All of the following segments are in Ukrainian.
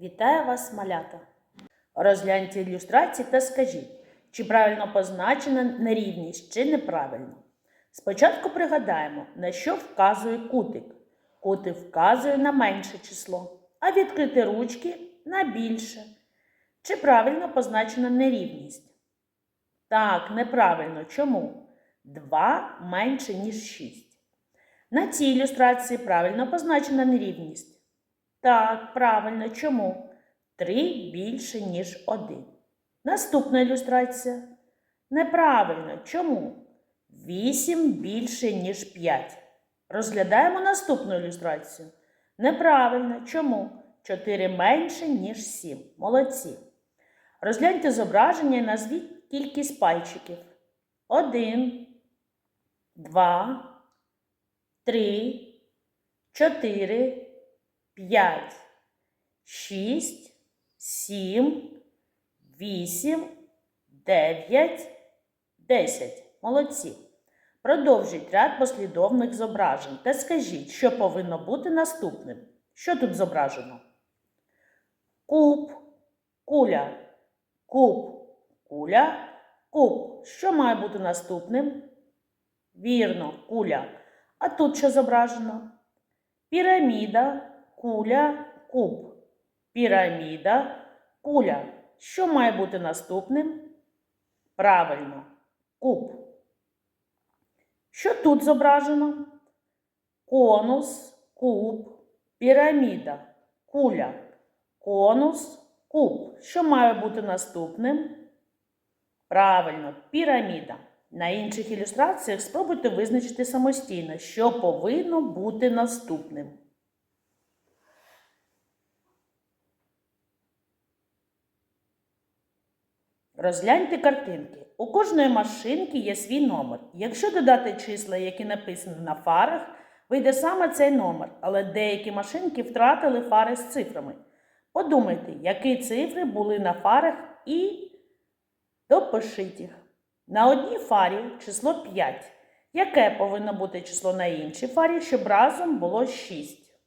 Вітаю вас, малята! Розгляньте ілюстрації та скажіть, чи правильно позначена нерівність, чи неправильно. Спочатку пригадаємо, на що вказує кутик. Кутик вказує на менше число, а відкрити ручки на більше. Чи правильно позначена нерівність? Так, неправильно. Чому? 2 менше, ніж 6. На цій ілюстрації правильно позначена нерівність. Так, правильно. Чому? 3 більше, ніж 1. Наступна ілюстрація. Неправильно. Чому? 8 більше, ніж 5. Розглядаємо наступну ілюстрацію. Неправильно. Чому? 4 менше, ніж 7. Молодці. Розгляньте зображення і назвіть кількість пальчиків. 1, 2, 3, 4, 5, 6, 7, 8, 9, 10. Молодці. Продовжіть ряд послідовних зображень та скажіть, що повинно бути наступним. Що тут зображено? Куб, куля, куб, куля, куб. Що має бути наступним? Вірно, куля. А тут що зображено? Піраміда, куля, куб. Піраміда, куля. Що має бути наступним? Правильно, куб. Що тут зображено? Конус, куб, піраміда, куля. Конус, куб. Що має бути наступним? Правильно, піраміда. На інших ілюстраціях спробуйте визначити самостійно, що повинно бути наступним. Розгляньте картинки. У кожної машинки є свій номер. Якщо додати числа, які написані на фарах, вийде саме цей номер, але деякі машинки втратили фари з цифрами. Подумайте, які цифри були на фарах і допишіть їх. На одній фарі число 5. Яке повинно бути число на іншій фарі, щоб разом було 6?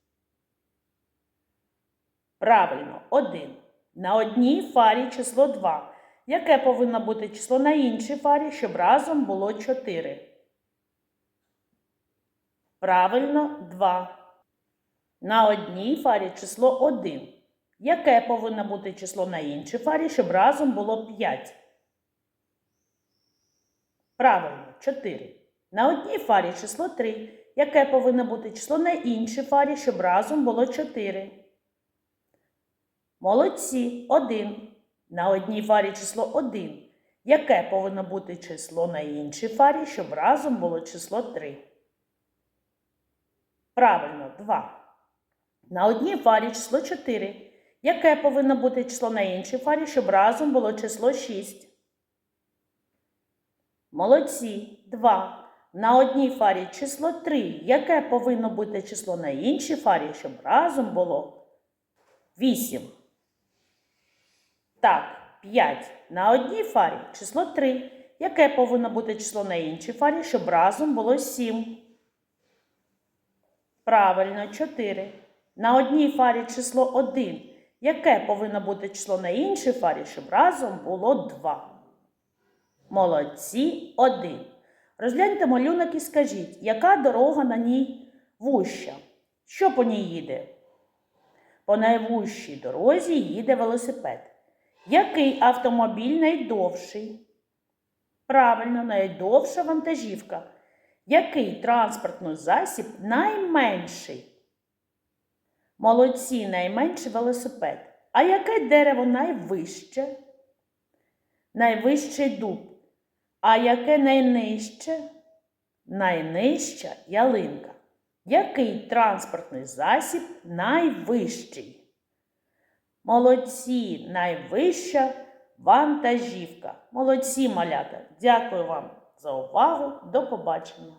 Правильно, 1. На одній фарі число 2. Яке повинно бути число на іншій фарі, щоб разом було 4? Правильно, 2. На одній фарі число 1. Яке повинно бути число на іншій фарі, щоб разом було 5? Правильно, 4. На одній фарі число 3. Яке повинно бути число на іншій фарі, щоб разом було 4? Молодці, 1. На одній фарі число 1. Яке повинно бути число на іншій фарі, щоб разом було число 3? Правильно, 2. На одній фарі число 4. Яке повинно бути число на іншій фарі, щоб разом було число 6? Молодці. 2. На одній фарі число 3. Яке повинно бути число на іншій фарі, щоб разом було 8? Так, 5. На одній фарі число 3. Яке повинно бути число на іншій фарі, щоб разом було 7? Правильно, 4. На одній фарі число 1. Яке повинно бути число на іншій фарі, щоб разом було 2? Молодці, 1. Розгляньте малюнок і скажіть, яка дорога на ній вуща? Що по ній їде? По найвущій дорозі їде велосипед. Який автомобіль найдовший? Правильно, найдовша вантажівка. Який транспортний засіб найменший? Молодці, найменший велосипед. А яке дерево найвище? Найвищий дуб. А яке найнижче? Найнижча ялинка. Який транспортний засіб найвищий? Молодці, найвища вантажівка. Молодці, малята. Дякую вам за увагу. До побачення.